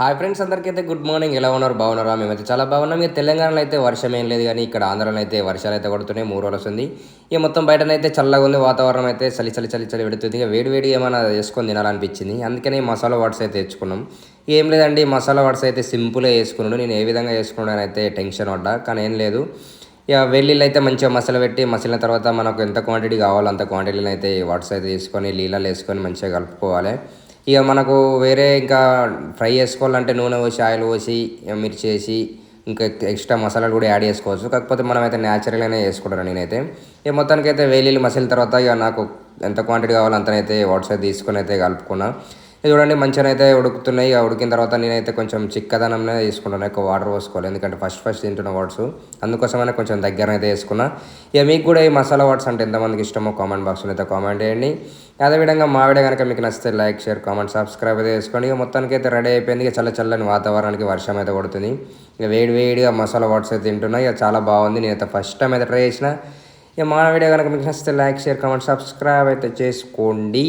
Hi friends అందరికీ అయితే good morning. ఎలా ఉన్నారు? బాగున్నారా? మేమైతే చాలా బాగున్నాం. ఇక తెలంగాణలో అయితే వర్షం ఏం లేదు కానీ ఇక్కడ ఆంధ్రాలో అయితే వర్షాలు అయితే కొడుతున్నాయి మూడు రోజులు వస్తుంది. ఇక మొత్తం బయటనైతే చల్లగా ఉంది వాతావరణం అయితే చలి చలి చలి చలి పెడుతుంది. ఇక వేడి వేడి ఏమైనా వేసుకొని తినాలనిపించింది. అందుకని మసాలా వాట్స్ అయితే తెచ్చుకున్నాం. ఏం లేదండి మసాలా వాట్స్ అయితే సింపుల్గా వేసుకున్నాడు నేను ఏ విధంగా వేసుకున్నాను అయితే టెన్షన్ పడ్డా కానీ ఏం లేదు. ఇక వెల్లుల్లి అయితే మంచిగా మసాలా పెట్టి మసిలిన తర్వాత మనకు ఎంత క్వాంటిటీ కావాలో అంత క్వాంటిటీలో అయితే వాట్స్ అయితే తీసుకొని నీళ్ళలో వేసుకొని మంచిగా కలుపుకోవాలి. ఇక మనకు వేరే ఇంకా ఫ్రై చేసుకోవాలంటే నూనె పోసి ఆయిల్ పోసి మిర్చి వేసి ఇంకా ఎక్స్ట్రా మసాలాలు కూడా యాడ్ చేసుకోవచ్చు. కాకపోతే మనం అయితే న్యాచురల్గానే వేసుకుంటాను నేనైతే. ఇక మొత్తానికి అయితే వేలీలు మసాల తర్వాత ఇక నాకు ఎంత క్వాంటిటీ కావాలో అంతనైతే వాట్సాప్ తీసుకొని అయితే కలుపుకున్నా. ఇది చూడండి మంచిగా అయితే ఉడుకుతున్నాయి. ఇక ఉడికిన తర్వాత నేనైతే కొంచెం చిక్కదనంనే తీసుకుంటాను. ఎక్కువ వాటర్ పోసుకోవాలి. ఎందుకంటే ఫస్ట్ ఫస్ట్ తింటున్న వాట్స్. అందుకోసమైనా కొంచెం దగ్గర అయితే వేసుకున్నా. ఇక మీకు కూడా ఈ మసాలా వాట్స్ అంటే ఎంతమందికి ఇష్టమో కామెంట్ బాక్స్లో అయితే కామెంట్ చేయండి. అదేవిధంగా మా వీడియో కనుక మీకు నచ్చితే లైక్ షేర్ కామెంట్ సబ్స్క్రైబ్ అయితే చేసుకోండి. ఇక మొత్తానికి అయితే రెడీ అయిపోయింది. ఇక చల్ల చల్లని వాతావరణానికి వర్షం అయితే కొడుతుంది. ఇక వేడి వేడిగా మసాలా వాట్స్ అయితే తింటున్నా. ఇక చాలా బాగుంది. నేనైతే ఫస్ట్ టైం అయితే ట్రై చేసిన. ఇక మా వీడియో కనుక మీకు నచ్చితే లైక్ షేర్ కామెంట్ సబ్స్క్రైబ్ అయితే చేసుకోండి.